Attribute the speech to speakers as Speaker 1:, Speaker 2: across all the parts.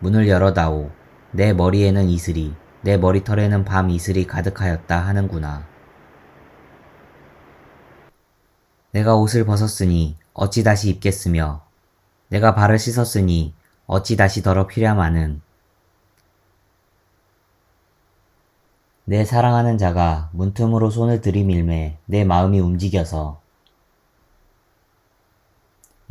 Speaker 1: 문을 열어다오. 내 머리에는 이슬이, 내 머리털에는 밤 이슬이 가득하였다 하는구나. 내가 옷을 벗었으니 어찌 다시 입겠으며 내가 발을 씻었으니 어찌 다시 더럽히랴마는 내 사랑하는 자가 문틈으로 손을 들이밀매 내 마음이 움직여서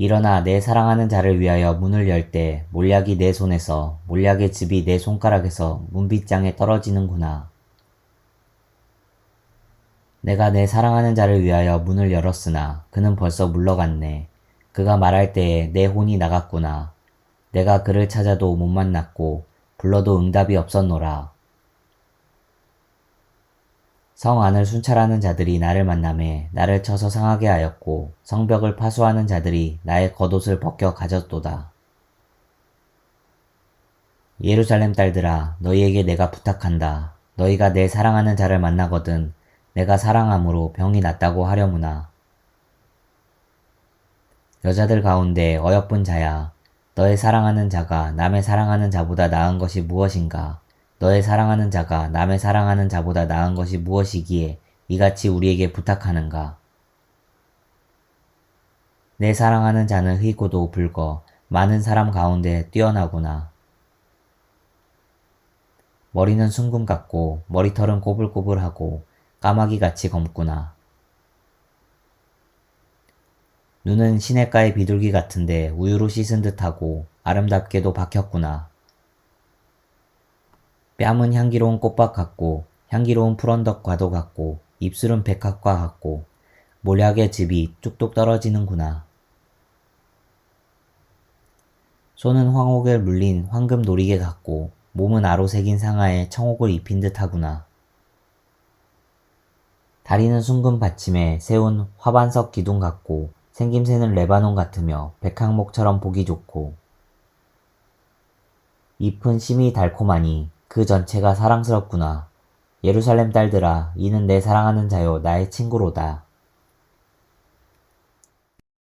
Speaker 1: 일어나 내 사랑하는 자를 위하여 문을 열 때 몰약이 내 손에서 몰약의 즙이 내 손가락에서 문빗장에 떨어지는구나. 내가 내 사랑하는 자를 위하여 문을 열었으나 그는 벌써 물러갔네. 그가 말할 때에 내 혼이 나갔구나. 내가 그를 찾아도 못 만났고 불러도 응답이 없었노라. 성 안을 순찰하는 자들이 나를 만남에 나를 쳐서 상하게 하였고 성벽을 파수하는 자들이 나의 겉옷을 벗겨 가졌도다. 예루살렘 딸들아 너희에게 내가 부탁한다. 너희가 내 사랑하는 자를 만나거든 내가 사랑함으로 병이 낫다고 하려무나. 여자들 가운데 어여쁜 자야 너의 사랑하는 자가 남의 사랑하는 자보다 나은 것이 무엇인가? 너의 사랑하는 자가 남의 사랑하는 자보다 나은 것이 무엇이기에 이같이 우리에게 부탁하는가? 내 사랑하는 자는 희고도 붉어 많은 사람 가운데 뛰어나구나. 머리는 순금 같고 머리털은 꼬불꼬불하고 까마귀 같이 검구나. 눈은 시냇가의 비둘기 같은데 우유로 씻은 듯하고 아름답게도 박혔구나. 뺨은 향기로운 꽃밭 같고 향기로운 푸른덕 과도 같고 입술은 백합과 같고 몰약의 즙이 뚝뚝 떨어지는구나. 손은 황옥을 물린 황금 놀이개 같고 몸은 아로 새긴 상아에 청옥을 입힌 듯하구나. 다리는 숭금 받침에 세운 화반석 기둥 같고 생김새는 레바논 같으며 백항목처럼 보기 좋고 잎은 심이 달콤하니 그 전체가 사랑스럽구나. 예루살렘 딸들아, 이는 내 사랑하는 자요, 나의 친구로다.